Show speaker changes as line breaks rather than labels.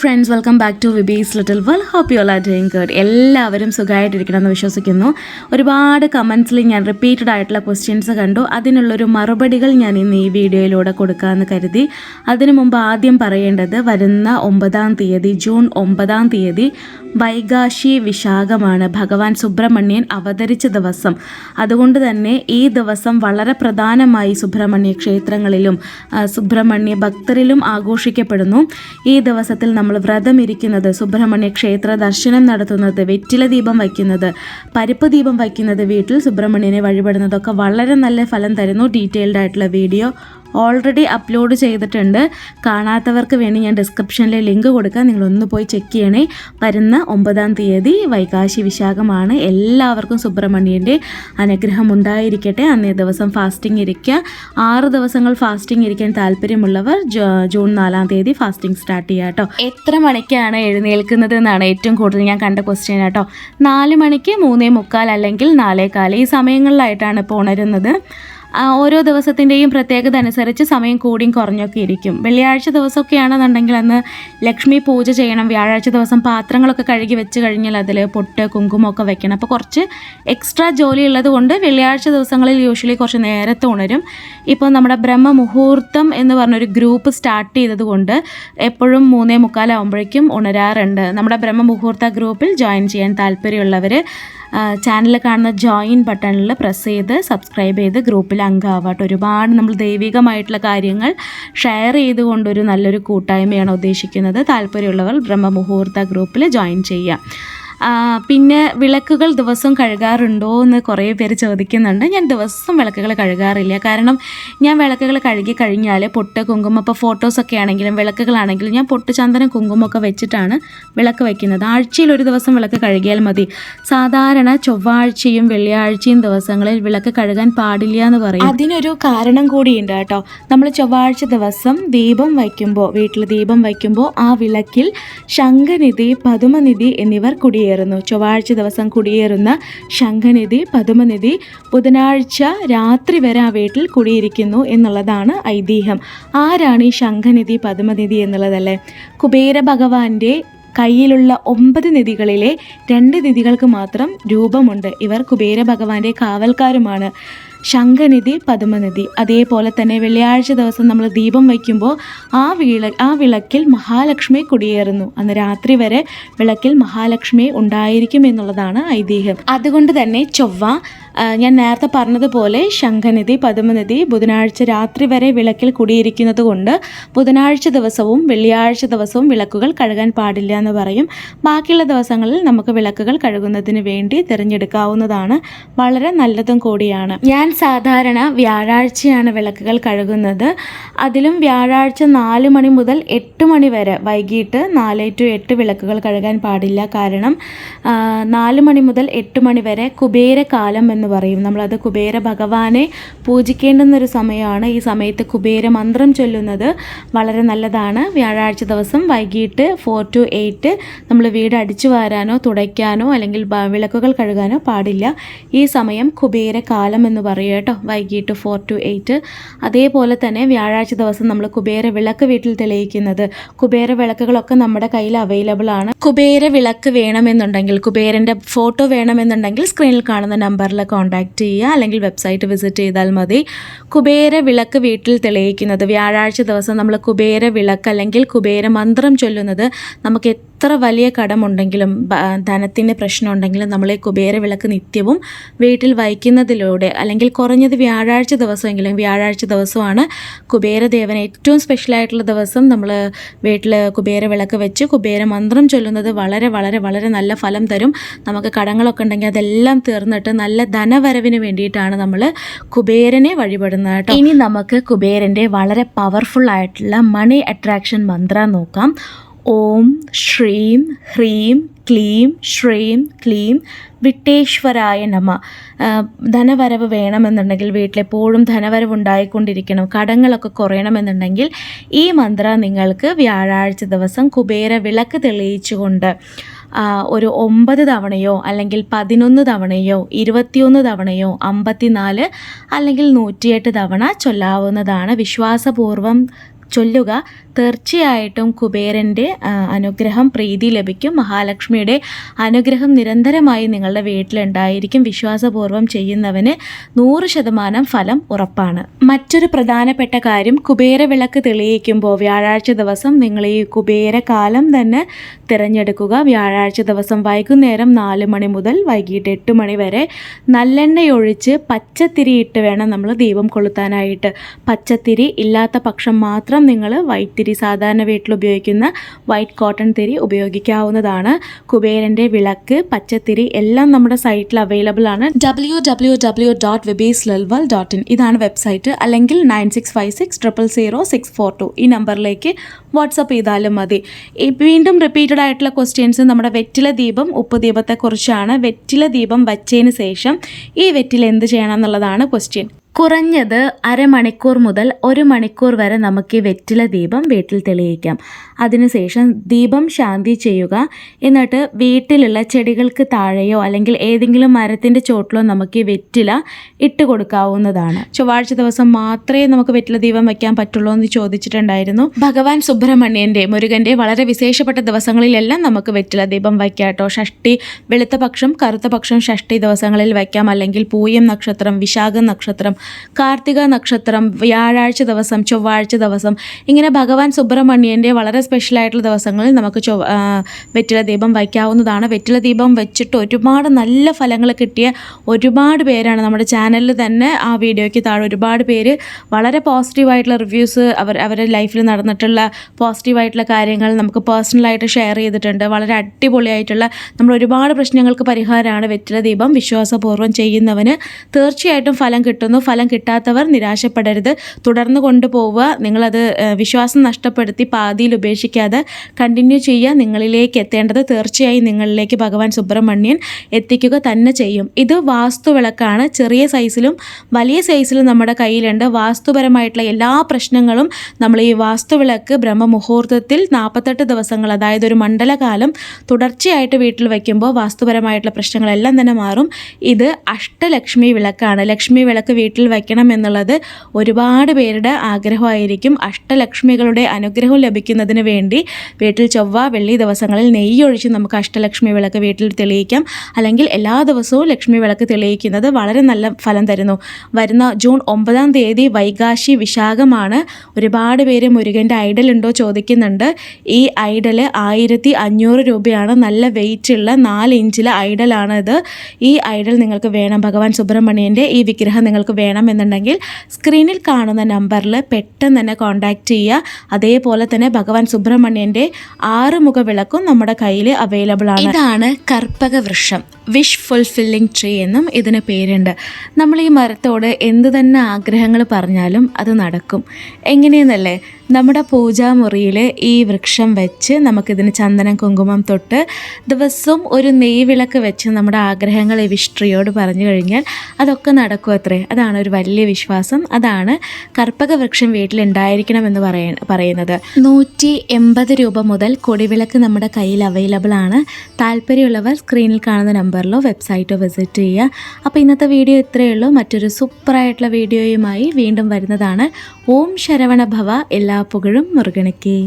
Friends welcome back to vibes little world hope you are doing good എല്ലാവരും സുഖമായിട്ടിരിക്കണം എന്ന് വിശ്വസിക്കുന്നു. ഒരുപാട് കമൻസിൽ ഞാൻ റിപ്പീറ്റഡ് ആയിട്ടുള്ള ക്വസ്റ്റ്യൻസ് കണ്ടു. അതിനുള്ളൊരു മറുപടികൾ ഞാൻ ഇന്ന് ഈ വീഡിയോയിലൂടെ കൊടുക്കാമെന്ന് കരുതി. അതിനു മുമ്പ് ആദ്യം പറയേണ്ടത് വരുന്ന ഒമ്പതാം തീയതി ജൂൺ ഒമ്പതാം തീയതി വൈകാശി വിശാഖമാണ് ഭഗവാൻ സുബ്രഹ്മണ്യൻ അവതരിച്ച ദിവസം. അതുകൊണ്ട് തന്നെ ഈ ദിവസം വളരെ പ്രധാനമായി സുബ്രഹ്മണ്യ ക്ഷേത്രങ്ങളിലും സുബ്രഹ്മണ്യ ഭക്തരിലും ആഘോഷിക്കപ്പെടുന്നു. ഈ ദിവസത്തിൽ നമ്മൾ വ്രതം ഇരിക്കുന്നത് സുബ്രഹ്മണ്യ ക്ഷേത്ര ദർശനം നടത്തുന്നത് വെറ്റില ദീപം വയ്ക്കുന്നത് പരിപ്പ് ദീപം വയ്ക്കുന്നത് വീട്ടിൽ സുബ്രഹ്മണ്യനെ വഴിപെടുന്നതൊക്കെ വളരെ നല്ല ഫലം തരുന്നു. ഡീറ്റെയിൽഡ് ആയിട്ടുള്ള വീഡിയോ ഓൾറെഡി അപ്ലോഡ് ചെയ്തിട്ടുണ്ട്. കാണാത്തവർക്ക് വേണ്ടി ഞാൻ ഡിസ്ക്രിപ്ഷനിലെ ലിങ്ക് കൊടുക്കാം. നിങ്ങളൊന്ന് പോയി ചെക്ക് ചെയ്യണേ. വരുന്ന ഒമ്പതാം തീയതി വൈകാശി വിശാഖമാണ്. എല്ലാവർക്കും സുബ്രഹ്മണ്യന്റെ അനുഗ്രഹം ഉണ്ടായിരിക്കട്ടെ. അന്നേ ദിവസം ഫാസ്റ്റിംഗ് ഇരിക്കുക. ആറ് ദിവസങ്ങൾ ഫാസ്റ്റിംഗ് ഇരിക്കാൻ താല്പര്യമുള്ളവർ ജൂൺ നാലാം തീയതി ഫാസ്റ്റിംഗ് സ്റ്റാർട്ട് ചെയ്യുക കേട്ടോ. എത്ര മണിക്കാണ് എഴുന്നേൽക്കുന്നത് എന്നാണ് ഏറ്റവും കൂടുതൽ ഞാൻ കണ്ട ക്വസ്റ്റ്യൻ കേട്ടോ. നാല് മണിക്ക് മൂന്നേ മുക്കാൽ അല്ലെങ്കിൽ നാലേകാൽ ഈ സമയങ്ങളിലായിട്ടാണ് ഇപ്പോൾ ഉണരുന്നത്. ഓരോ ദിവസത്തിന്റെയും പ്രത്യേകത അനുസരിച്ച് സമയം കൂടിയും കുറഞ്ഞൊക്കെ ഇരിക്കും. വെള്ളിയാഴ്ച ദിവസമൊക്കെ ആണെന്നുണ്ടെങ്കിൽ അന്ന് ലക്ഷ്മി പൂജ ചെയ്യണം. വ്യാഴാഴ്ച ദിവസം പാത്രങ്ങളൊക്കെ കഴുകി വെച്ച് കഴിഞ്ഞാൽ അതിൽ പൊട്ട് കുങ്കുമൊക്കെ വെക്കണം. അപ്പോൾ കുറച്ച് എക്സ്ട്രാ ജോലി ഉള്ളത് കൊണ്ട് വെള്ളിയാഴ്ച ദിവസങ്ങളിൽ യൂഷ്വലി കുറച്ച് നേരത്തെ ഉണരും. ഇപ്പോൾ നമ്മുടെ ബ്രഹ്മ മുഹൂർത്തം എന്ന് പറഞ്ഞൊരു ഗ്രൂപ്പ് സ്റ്റാർട്ട് ചെയ്തതുകൊണ്ട് എപ്പോഴും മൂന്നേ മുക്കാലാവുമ്പോഴേക്കും ഉണരാറുണ്ട്. നമ്മുടെ ബ്രഹ്മ മുഹൂർത്ത ഗ്രൂപ്പിൽ ജോയിൻ ചെയ്യാൻ താല്പര്യമുള്ളവർ ചാനലിൽ കാണുന്ന ജോയിൻ ബട്ടണിൽ പ്രസ് ചെയ്ത് സബ്സ്ക്രൈബ് ചെയ്ത് ഗ്രൂപ്പിൽ അംഗമാവട്ടെ ഒരുപാട് നമ്മൾ ദൈവികമായിട്ടുള്ള കാര്യങ്ങൾ ഷെയർ ചെയ്തുകൊണ്ടൊരു നല്ലൊരു കൂട്ടായ്മയാണ് ഉദ്ദേശിക്കുന്നത്. താല്പര്യമുള്ളവർ ബ്രഹ്മമുഹൂർത്ത ഗ്രൂപ്പിൽ ജോയിൻ ചെയ്യുക ആ, പിന്നെ വിളക്കുകൾ ദിവസം കഴുകാറുണ്ടോ എന്ന് കുറേ പേര് ചോദിക്കുന്നുണ്ട്. ഞാൻ ദിവസവും വിളക്കുകൾ കഴുകാറില്ല. കാരണം ഞാൻ വിളക്കുകൾ കഴുകി കഴിഞ്ഞാൽ പൊട്ട് കുങ്കുമം ഇപ്പോൾ ഫോട്ടോസൊക്കെ ആണെങ്കിലും വിളക്കുകളാണെങ്കിലും ഞാൻ പൊട്ട് ചന്ദനം കുങ്കുമൊക്കെ വെച്ചിട്ടാണ് വിളക്ക് വയ്ക്കുന്നത് ആഴ്ചയിൽ ഒരു ദിവസം വിളക്ക് കഴുകിയാൽ മതി. സാധാരണ ചൊവ്വാഴ്ചയും വെള്ളിയാഴ്ചയും ദിവസങ്ങളിൽ വിളക്ക് കഴുകാൻ പാടില്ല എന്ന് പറയും. അതിനൊരു കാരണം കൂടിയുണ്ട് കേട്ടോ. നമ്മൾ ചൊവ്വാഴ്ച ദിവസം ദീപം വയ്ക്കുമ്പോൾ വീട്ടിൽ ദീപം വയ്ക്കുമ്പോൾ ആ വിളക്കിൽ ശംഖനിധി പതുമനിധി എന്നിവർ കുടിയേറുന്നു. ചൊവ്വാഴ്ച ദിവസം കുടിയേറുന്ന ശംഖനിധി പതുമനിധി ബുധനാഴ്ച രാത്രി വരെ ആ വീട്ടിൽ കുടിയിരിക്കുന്നു എന്നുള്ളതാണ് ഐതിഹ്യം. ആരാണ് ഈ ശംഖനിധി പതുമനിധി എന്നുള്ളതല്ലേ? കുബേര ഭഗവാന്റെ കയ്യിലുള്ള ഒമ്പത് നിധികളിലെ രണ്ട് നിധികൾക്ക് മാത്രം രൂപമുണ്ട്. ഇവർ കുബേര ഭഗവാന്റെ കാവൽക്കാരുമാണ്. ശംഖനിധി പദ്മനിധി. അതേപോലെ തന്നെ വെള്ളിയാഴ്ച ദിവസം നമ്മൾ ദീപം വയ്ക്കുമ്പോൾ ആ വിള ആ വിളക്കിൽ മഹാലക്ഷ്മി കുടിയേറുന്നു. അന്ന് രാത്രി വരെ വിളക്കിൽ മഹാലക്ഷ്മി ഉണ്ടായിരിക്കും എന്നുള്ളതാണ് ഐതിഹ്യം. അതുകൊണ്ട് തന്നെ ചൊവ്വ ഞാൻ നേരത്തെ പറഞ്ഞതുപോലെ ശംഖനിധി പദ്മനിധി ബുധനാഴ്ച രാത്രി വരെ വിളക്കിൽ കുടിയിരിക്കുന്നത് കൊണ്ട് ബുധനാഴ്ച ദിവസവും വെള്ളിയാഴ്ച ദിവസവും വിളക്കുകൾ കഴുകാൻ പാടില്ല എന്ന് പറയും. ബാക്കിയുള്ള ദിവസങ്ങളിൽ നമുക്ക് വിളക്കുകൾ കഴുകുന്നതിന് വേണ്ടി തിരഞ്ഞെടുക്കാവുന്നതാണ്. വളരെ നല്ലതും കൂടിയാണ്. ഞാൻ സാധാരണ വ്യാഴാഴ്ചയാണ് വിളക്കുകൾ കഴുകുന്നത്. അതിലും വ്യാഴാഴ്ച നാല് മണി മുതൽ എട്ട് മണി വരെ വൈകിട്ട് നാല് ടു എട്ട് വിളക്കുകൾ കഴുകാൻ പാടില്ല. കാരണം നാല് മണി മുതൽ എട്ട് മണി വരെ കുബേരകാലം എന്ന് പറയും. നമ്മളത് കുബേര ഭഗവാനെ പൂജിക്കേണ്ടുന്ന ഒരു സമയമാണ്. ഈ സമയത്ത് കുബേര മന്ത്രം ചൊല്ലുന്നത് വളരെ നല്ലതാണ്. വ്യാഴാഴ്ച ദിവസം വൈകിട്ട് ഫോർ ടു എയ്റ്റ് നമ്മൾ വീട് അടിച്ചു വാരാനോ തുടയ്ക്കാനോ അല്ലെങ്കിൽ വിളക്കുകൾ കഴുകാനോ പാടില്ല. ഈ സമയം കുബേര കാലം എന്ന് പറയും കേട്ടോ. വൈകിട്ട് ഫോർ ടു എയ്റ്റ് അതേപോലെ തന്നെ വ്യാഴാഴ്ച ദിവസം നമ്മൾ കുബേര വിളക്ക് വീട്ടിൽ തെളിയിക്കുന്നത്. കുബേര വിളക്കുകളൊക്കെ നമ്മുടെ കയ്യിൽ അവൈലബിൾ ആണ്. കുബേര വിളക്ക് വേണമെന്നുണ്ടെങ്കിൽ കുബേരന്റെ ഫോട്ടോ വേണമെന്നുണ്ടെങ്കിൽ സ്ക്രീനിൽ കാണുന്ന നമ്പറിൽ കോൺടാക്റ്റ് ചെയ്യുക അല്ലെങ്കിൽ വെബ്സൈറ്റ് വിസിറ്റ് ചെയ്താൽ മതി. കുബേര വിളക്ക് വീട്ടിൽ തെളിയിക്കുന്നത് വ്യാഴാഴ്ച ദിവസം നമ്മൾ കുബേര വിളക്ക് അല്ലെങ്കിൽ കുബേര മന്ത്രം ചൊല്ലുന്നത് നമുക്ക് എത്ര വലിയ കടമുണ്ടെങ്കിലും ധനത്തിന്റെ പ്രശ്നമുണ്ടെങ്കിലും നമ്മൾ ഈ കുബേര വിളക്ക് നിത്യവും വീട്ടിൽ വയ്ക്കുന്നതിലൂടെ അല്ലെങ്കിൽ കുറഞ്ഞത് വ്യാഴാഴ്ച ദിവസമെങ്കിലും വ്യാഴാഴ്ച ദിവസമാണ് കുബേരദേവന് ഏറ്റവും സ്പെഷ്യലായിട്ടുള്ള ദിവസം. നമ്മൾ വീട്ടിൽ കുബേര വിളക്ക് വെച്ച് കുബേര മന്ത്രം ചൊല്ലുന്നത് വളരെ വളരെ വളരെ നല്ല ഫലം തരും. നമുക്ക് കടങ്ങളൊക്കെ ഉണ്ടെങ്കിൽ അതെല്ലാം തീർന്നിട്ട് നല്ല ധനവരവിന് വേണ്ടിയിട്ടാണ് നമ്മൾ കുബേരനെ വഴിപെടുന്നത് കേട്ടോ. ഇനി നമുക്ക് കുബേരന്റെ വളരെ പവർഫുൾ ആയിട്ടുള്ള മണി അട്രാക്ഷൻ മന്ത്രം നോക്കാം. ഓം ശ്രീം ഹ്രീം ക്ലീം ശ്രീം ക്ലീം വിട്ടേശ്വരായ നമ. ധനവരവ് വേണമെന്നുണ്ടെങ്കിൽ വീട്ടിലെപ്പോഴും ധനവരവ് ഉണ്ടായിക്കൊണ്ടിരിക്കണം കടങ്ങളൊക്കെ കുറയണമെന്നുണ്ടെങ്കിൽ ഈ മന്ത്രം നിങ്ങൾക്ക് വ്യാഴാഴ്ച ദിവസം കുബേര വിളക്ക് തെളിയിച്ചുകൊണ്ട് ഒരു ഒമ്പത് തവണയോ അല്ലെങ്കിൽ പതിനൊന്ന് തവണയോ ഇരുപത്തിയൊന്ന് തവണയോ അമ്പത്തിനാല് അല്ലെങ്കിൽ നൂറ്റിയെട്ട് തവണ ചൊല്ലാവുന്നതാണ് വിശ്വാസപൂർവം ചൊല്ലുക തീർച്ചയായിട്ടും കുബേരന്റെ അനുഗ്രഹം പ്രീതി ലഭിക്കും. മഹാലക്ഷ്മിയുടെ അനുഗ്രഹം നിരന്തരമായി നിങ്ങളുടെ വീട്ടിലുണ്ടായിരിക്കും. വിശ്വാസപൂർവം ചെയ്യുന്നവന് നൂറ് ശതമാനം ഫലം ഉറപ്പാണ്. മറ്റൊരു പ്രധാനപ്പെട്ട കാര്യം കുബേര വിളക്ക് തെളിയിക്കുമ്പോൾ വ്യാഴാഴ്ച ദിവസം നിങ്ങൾ ഈ കുബേര കാലം തന്നെ തിരഞ്ഞെടുക്കുക. വ്യാഴാഴ്ച ദിവസം വൈകുന്നേരം നാല് മണി മുതൽ വൈകിട്ട് എട്ട് മണി വരെ നല്ലെണ്ണയൊഴിച്ച് പച്ചത്തിരിയിട്ട് വേണം നമ്മൾ ദീപം കൊളുത്താനായിട്ട്. പച്ചത്തിരി ഇല്ലാത്ത പക്ഷം മാത്രം നിങ്ങൾ വൈറ്റ് തിരി സാധാരണ വീട്ടിൽ ഉപയോഗിക്കുന്ന വൈറ്റ് കോട്ടൺ തിരി ഉപയോഗിക്കാവുന്നതാണ്. കുബേരന്റെ വിളക്ക് പച്ചത്തിരി എല്ലാം നമ്മുടെ സൈറ്റിൽ അവൈലബിൾ ആണ്. W W W dot vibes ലെൽവൽ dot in ഇതാണ് വെബ്സൈറ്റ്. അല്ലെങ്കിൽ nine six five six triple zero six four two ഈ നമ്പറിലേക്ക് വാട്സപ്പ് ചെയ്താലും മതി. വീണ്ടും റിപ്പീറ്റഡ് ആയിട്ടുള്ള ക്വസ്റ്റ്യൻസ് നമ്മുടെ വെറ്റില ദീപം ഉപ്പ് ദീപത്തെക്കുറിച്ചാണ് വെറ്റില ദീപം വച്ചതിന് ശേഷം ഈ വെറ്റിൽ എന്ത് ചെയ്യണം എന്നുള്ളതാണ് ക്വസ്റ്റ്യൻ കുറഞ്ഞത് അരമണിക്കൂർ മുതൽ ഒരു മണിക്കൂർ വരെ നമുക്ക് ഈ വെറ്റില ദീപം വീട്ടിൽ തെളിയിക്കാം. അതിനുശേഷം ദീപം ശാന്തി ചെയ്യുക. എന്നിട്ട് വീട്ടിലുള്ള ചെടികൾക്ക് താഴെയോ അല്ലെങ്കിൽ ഏതെങ്കിലും മരത്തിന്റെ ചോട്ടിലോ നമുക്ക് വെറ്റില ഇട്ട് കൊടുക്കാവുന്നതാണ്. ചൊവ്വാഴ്ച ദിവസം മാത്രമേ നമുക്ക് വെറ്റില ദീപം വയ്ക്കാൻ പറ്റുള്ളൂ എന്ന് ചോദിച്ചിട്ടുണ്ടായിരുന്നു. ഭഗവാൻ സുബ്രഹ്മണ്യന്റെ മുരുകന്റെ വളരെ വിശേഷപ്പെട്ട ദിവസങ്ങളിലെല്ലാം നമുക്ക് വെറ്റില ദീപം വയ്ക്കാം കേട്ടോ. ഷഷ്ടി വെളുത്ത പക്ഷം കറുത്ത പക്ഷം ഷഷ്ടി ദിവസങ്ങളിൽ വയ്ക്കാം. അല്ലെങ്കിൽ പൂയം നക്ഷത്രം വിശാഖ നക്ഷത്രം കാർത്തിക നക്ഷത്രം വ്യാഴാഴ്ച ദിവസം ചൊവ്വാഴ്ച ദിവസം. ഇങ്ങനെ ഭഗവാൻ സുബ്രഹ്മണ്യന്റെ വളരെ സ്പെഷ്യൽ ആയിട്ടുള്ള ദിവസങ്ങളിൽ നമുക്ക് ചൊവ്വ വെറ്റില ദീപം വയ്ക്കാവുന്നതാണ്. വെറ്റില ദീപം വെച്ചിട്ട് ഒരുപാട് നല്ല ഫലങ്ങൾ കിട്ടിയ ഒരുപാട് പേരാണ് നമ്മുടെ ചാനലിൽ തന്നെ ആ വീഡിയോയ്ക്ക് താഴെ ഒരുപാട് പേര് വളരെ പോസിറ്റീവായിട്ടുള്ള റിവ്യൂസ് അവർ അവരുടെ ലൈഫിൽ നടന്നിട്ടുള്ള പോസിറ്റീവായിട്ടുള്ള കാര്യങ്ങൾ നമുക്ക് പേഴ്സണലായിട്ട് ഷെയർ ചെയ്തിട്ടുണ്ട്. വളരെ അടിപൊളിയായിട്ടുള്ള നമ്മൾ ഒരുപാട് പ്രശ്നങ്ങൾക്ക് പരിഹാരമാണ് വെറ്റില ദീപം വിശ്വാസപൂർവം ചെയ്യുന്നവന് തീർച്ചയായിട്ടും ഫലം കിട്ടുന്നു. ഫലം കിട്ടാത്തവർ നിരാശപ്പെടരുത്. തുടർന്ന് കൊണ്ടുപോവുക. നിങ്ങളത് വിശ്വാസം നഷ്ടപ്പെടുത്തി പാതിയിൽ ഉപേക്ഷിക്കാതെ കണ്ടിന്യൂ ചെയ്യുക. നിങ്ങളിലേക്ക് എത്തേണ്ടത് തീർച്ചയായും നിങ്ങളിലേക്ക് ഭഗവാൻ സുബ്രഹ്മണ്യൻ എത്തിക്കുക തന്നെ ചെയ്യും. ഇത് വാസ്തു വിളക്കാണ് ചെറിയ സൈസിലും വലിയ സൈസിലും നമ്മുടെ കയ്യിലുണ്ട്. വാസ്തുപരമായിട്ടുള്ള എല്ലാ പ്രശ്നങ്ങളും നമ്മൾ ഈ വാസ്തു വിളക്ക് ബ്രഹ്മമുഹൂർത്തത്തിൽ നാൽപ്പത്തെട്ട് ദിവസങ്ങൾ അതായത് ഒരു മണ്ഡലകാലം തുടർച്ചയായിട്ട് വീട്ടിൽ വയ്ക്കുമ്പോൾ വാസ്തുപരമായിട്ടുള്ള പ്രശ്നങ്ങളെല്ലാം തന്നെ മാറും. ഇത് അഷ്ടലക്ഷ്മി വിളക്കാണ്. ലക്ഷ്മി വിളക്ക് വീട്ടിൽ വയ്ക്കണം എന്നുള്ളത് ഒരുപാട് പേരുടെ ആഗ്രഹമായിരിക്കും. അഷ്ടലക്ഷ്മികളുടെ അനുഗ്രഹം ലഭിക്കുന്നതിന് വേണ്ടി വീട്ടിൽ ചൊവ്വ വെള്ളി ദിവസങ്ങളിൽ നെയ്യ് ഒഴിച്ച് നമുക്ക് അഷ്ടലക്ഷ്മി വിളക്ക് വീട്ടിൽ തെളിയിക്കാം. അല്ലെങ്കിൽ എല്ലാ ദിവസവും ലക്ഷ്മി വിളക്ക് തെളിയിക്കുന്നത് വളരെ നല്ല ഫലം തരുന്നു. വരുന്ന ജൂൺ ഒമ്പതാം തീയതി വൈകാശി വിശാഖമാണ്. ഒരുപാട് പേര് മുരുകന്റെ ഐഡൽ ഉണ്ടോ ചോദിക്കുന്നുണ്ട്. ഈ ഐഡൽ ആയിരത്തി അഞ്ഞൂറ് രൂപയാണ്. നല്ല വെയിറ്റ് ഉള്ള നാല് ഇഞ്ചിലെ ഐഡലാണ് ഇത്. ഈ ഐഡൽ നിങ്ങൾക്ക് വേണം. ഭഗവാൻ സുബ്രഹ്മണ്യന്റെ ഈ വിഗ്രഹം നിങ്ങൾക്ക് വേണമെന്നുണ്ടെങ്കിൽ സ്ക്രീനിൽ കാണുന്ന നമ്പറിൽ പെട്ടെന്ന് തന്നെ കോൺടാക്റ്റ് ചെയ്യുക. അതേപോലെ തന്നെ ഭഗവാൻ സുബ്രഹ്മണ്യന്റെ ആറുമുഖ വിളക്കും നമ്മുടെ കയ്യിൽ അവൈലബിൾ ആണ്. ഇതാണ് കർപ്പക വൃക്ഷം വിഷ് ഫുൾഫില്ലിംഗ് ട്രീ എന്നും ഇതിന് പേരുണ്ട്. നമ്മൾ ഈ മരത്തോട് എന്ത് തന്നെ ആഗ്രഹങ്ങൾ പറഞ്ഞാലും അത് നടക്കും. എങ്ങനെയെന്നല്ലേ? നമ്മുടെ പൂജാമുറിയിൽ ഈ വൃക്ഷം വെച്ച് നമുക്കിതിന് ചന്ദനം കുങ്കുമം തൊട്ട് ദിവസവും ഒരു നെയ്വിളക്ക് വെച്ച് നമ്മുടെ ആഗ്രഹങ്ങൾ ഈ വിഷ് ട്രീയോട് പറഞ്ഞു കഴിഞ്ഞാൽ അതൊക്കെ നടക്കും അത്രേ. അതാണ് ഒരു വലിയ വിശ്വാസം. അതാണ് കർപ്പക വൃക്ഷം വീട്ടിലുണ്ടായിരിക്കണമെന്ന് പറയ പറയുന്നത്. നൂറ്റി എൺപത് രൂപ മുതൽ കൊടിവിളക്ക് നമ്മുടെ കയ്യിൽ അവൈലബിൾ ആണ്. താല്പര്യമുള്ളവർ സ്ക്രീനിൽ കാണുന്ന നമ്പറിലോ വെബ്സൈറ്റോ വിസിറ്റ് ചെയ്യുക. അപ്പോൾ ഇന്നത്തെ വീഡിയോ ഇത്രയേ ഉള്ളൂ. മറ്റൊരു സൂപ്പറായിട്ടുള്ള വീഡിയോയുമായി വീണ്ടും വരുന്നതാണ്. ഓം ശരവണ ഭവ. എല്ലാ പുകഴും മുറുകണക്കേ.